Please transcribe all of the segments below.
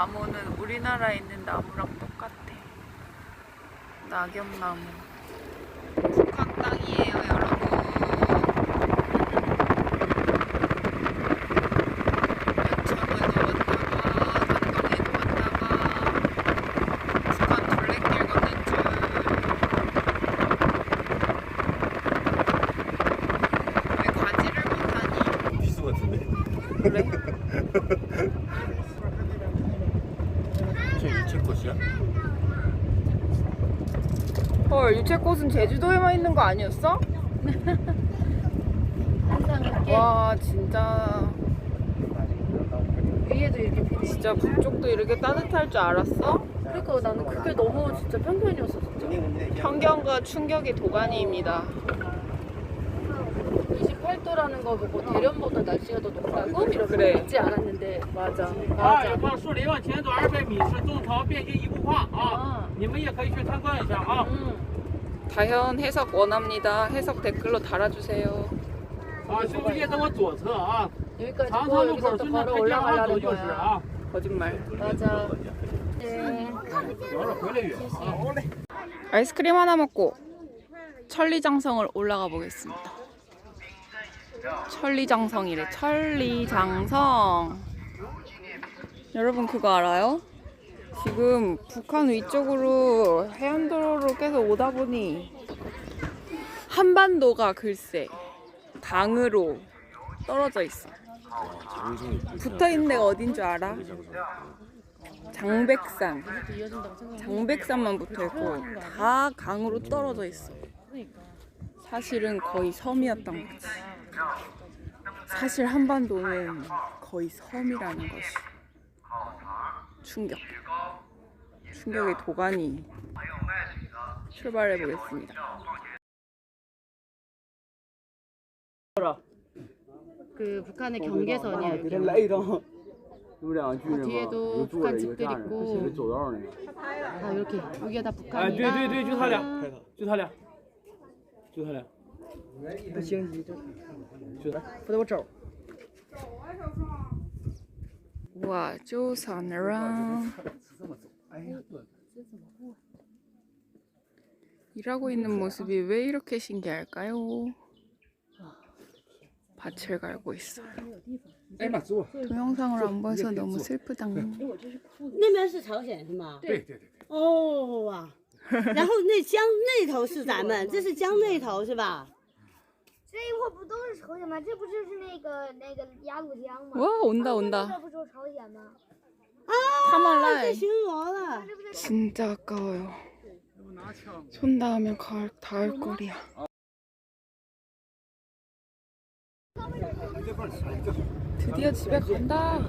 나무는 우리나라에 있는 나무랑 똑같아. 낙엽나무. 북한 땅이에요, 여러분. 그래? 저 유채꽃이야? 헐 유채꽃은 제주도에만 있는 거 아니었어? 와 진짜 위에도 이렇게 피 진짜 북쪽도 이렇게 따뜻할 줄 알았어? 그러니까 나는 그게 너무 진짜 편견이었어 진짜 편견과 충격의 도가니입니다 28도라는 거 보고 대련보다 날씨가 더 높다고 이렇게 그래. 믿지 않았는데 맞아 啊，有块树林往前走二百米是种草变形一幅画啊， 아, 你们也可以去参观一下啊。 음. 다현 해석 원합니다 해석 댓글로 달아주세요 啊，这个叶在我左侧啊， 여기까지 长 고 塘路口 여기서부터 顺着 걸어 台阶往 올라가려는 走就是 거야 啊。 거짓말 맞아 네. 聊着回来远啊。 아이스크림 하나 먹고 천리장성을 올라가 보겠습니다 천리장성이래 천리장성 여러분 그거 알아요? 지금 북한 위쪽으로 해안도로로 계속 오다 보니 한반도가 글쎄 강으로 떨어져 있어 붙어 있는 데가 어딘 줄 알아? 장백산 장백산만 붙어 있고 다 강으로 떨어져 있어. 사실은 거의 섬이었던 거지. 사실 한반도는 거의 섬이라는 것이 충격. 충격의 도가니 출발해 보겠습니다. 그 북한의 경계선이야 여기 来一张，有两句 아 呢 뒤에도 有坐着 북한 一 집들 个站着， 있고 写着走道那个。 다 이렇게 여기가 다 哎， 북한이야 对对对，就他俩，就他俩，就他俩。 不行，你这，不得我找。 와, 조선이랑 일하고 있는 모습이 왜 이렇게 신기할까요? 밭을 갈고 있어. 哎妈，坐。 동영상을 안 봐서 너무 슬프다. 那边是朝鲜是吗？对对对。哦哇，然后那江那头是咱们，这是江那头是吧？ 这一会儿不都是朝鲜吗？这不就是那个那个鸭绿江吗？ 와 온다 这 온다. 不就是朝鲜吗？ 카말라이. 巡逻了。 진짜 아까워요. 손 닿으면 가을, 닿을 거리야. 드디어 집에 간다.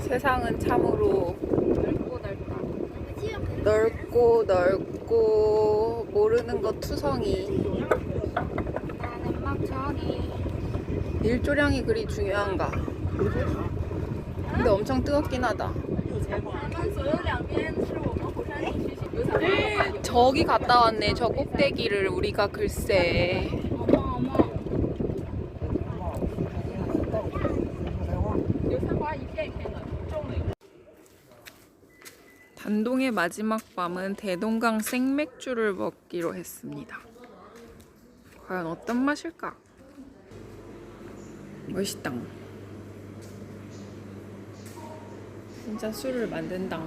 세상은 참으로 넓고 넓고 모르는 것 투성이. 일조량이 그리 중요한가? 근데 엄청 뜨겁긴 하다. 저기 갔다 왔네. 저 꼭대기를 우리가 글쎄 단동의 마지막 밤은 대동강 생맥주를 먹기로 했습니다. 과연 어떤 맛일까? 멋있다. 진짜 술을 만든다.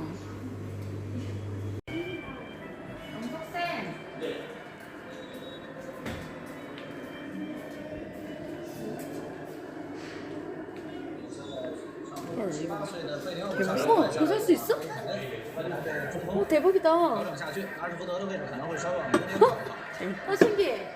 헐 이거 대박. 어? 저거 살수 있어? 어 대박이다 아 신기해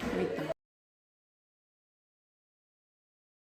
재밌다.